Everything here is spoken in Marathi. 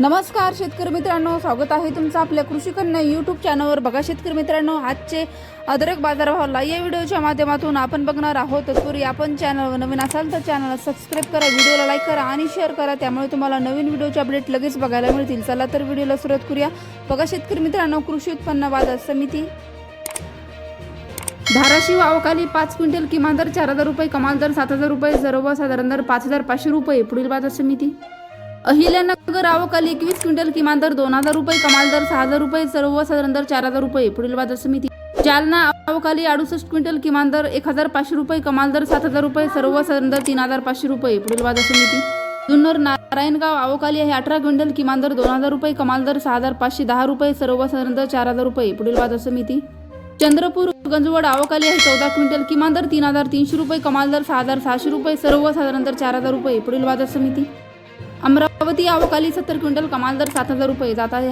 नमस्कार शेतकरी मित्रांनो. स्वागत आहे तुमचं आपल्या कृषी कन्या यूट्यूब चॅनलवर बघा शेतकरी मित्रांनो आजचे अदरक बाजारभावाला या व्हिडिओच्या माध्यमातून आपण बघणार आहोत. तत्पूर्वी आपण चॅनलवर नवीन असाल तर चॅनलला सबस्क्राईब करा व्हिडिओला लाईक करा आणि शेअर करा. त्यामुळे तुम्हाला नवीन व्हिडिओचे अपडेट लगेच बघायला मिळतील. चला तर व्हिडिओला सुरुवात करूया. बघा शेतकरी मित्रांनो कृषी उत्पन्न बाजार समिती. धाराशिव अवकाली पाच क्विंटल किमान दर चार हजार रुपये कमाल दर सात हजार रुपये सर्वसाधारण दर पाच हजार पाचशे रुपये. पुढील बाजार समिती. अहिल्यानगर आवकाली एकवीस क्विंटल किमान दर दोन हजार रुपये कमाल दर सहा हजार रुपये सर्वसाधारण दर चार हजार रुपये पुढील बाजार समिती. जालना अवकाली अडुसष्ट क्विंटल किमान दर एक हजार पाचशे रुपये कमाल दर सात हजार रुपये सर्वसाधारण दर तीन हजार पाचशे रुपये पुढील बाजार समिती. जुन्नर नारायणगाव आवकाली आहे अठरा क्विंटल किमान दर दोन हजार रुपये कमाल दर सहा हजार पाचशे दहा रुपये सर्वसाधारण दर चार हजार रुपये पुढील बाजार समिती. चंद्रपूर गंजवड आवकाली आहे चौदा क्विंटल किमान दर तीन हजार तीनशे रुपये कमाल दर सहा हजार सहाशे रुपये सर्वसाधारण दर चार हजार रुपये पुढील बाजार समिती. अमरावती अवकाली सत्तर क्विंटल कमाल दर सात हजार रुपये. जात आहे